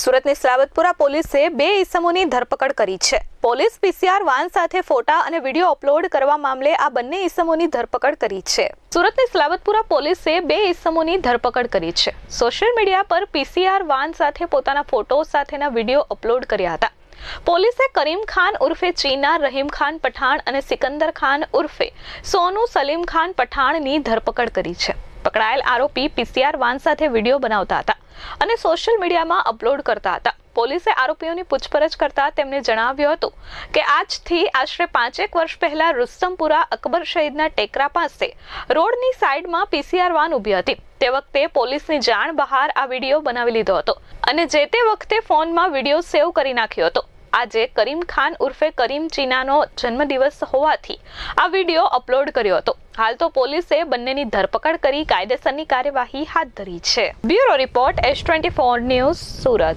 સુરતની સલાબતપુરા પોલીસે બે ઈસમોની ધરપકડ કરી છે. પોલીસ પીસીઆર વાન સાથે ફોટા અને વીડિયો અપલોડ કરવા મામલે આ બંને ઈસમોની ધરપકડ કરી છે. સુરતની સલાબતપુરા પોલીસે બે ઈસમોની ધરપકડ કરી છે. સોશિયલ મીડિયા પર પીસીઆર વાન સાથે પોતાના ફોટો સાથેના વીડિયો અપલોડ કર્યા હતા. પોલીસે કરીમ ખાન ઉર્ફે ચીના, રહીમ ખાન પઠાણ અને સિકંદર ખાન ઉર્ફે સોનુ સલીમ ખાન પઠાણની ધરપકડ કરી છે. પકડાયેલ આરોપી પીસીઆર વાન સાથે વીડિયો બનાવતા હતા અને સોશિયલ મીડિયામાં અપલોડ કરતા હતા. પોલીસે આરોપીઓની પૂછપરછ કરતા તેમને જણાવ્યું હતું કે આજથી આશરે પાંચેક વર્ષ પહેલા રુસ્તમપુરા અકબર શહીદના ટેકરા પાસે રોડની સાઈડમાં પીસીઆર વાન ઊભી હતી. તે વખતે પોલીસની જાણ બહાર આ વીડિયો બનાવી લીધો હતો અને જે તે વખતે ફોનમાં વીડિયો સેવ કરી નાખ્યો હતો. આજે કરીમ ખાન ઉર્ફે કરીમ ચીનાનો જન્મદિવસ હોવાથી આ વીડિયો અપલોડ કર્યો હતો. હાલ તો પોલીસે બંનેની ધરપકડ કરી કાયદેસરની કાર્યવાહી હાથ ધરી છે. Bureau report S twenty four news Surat.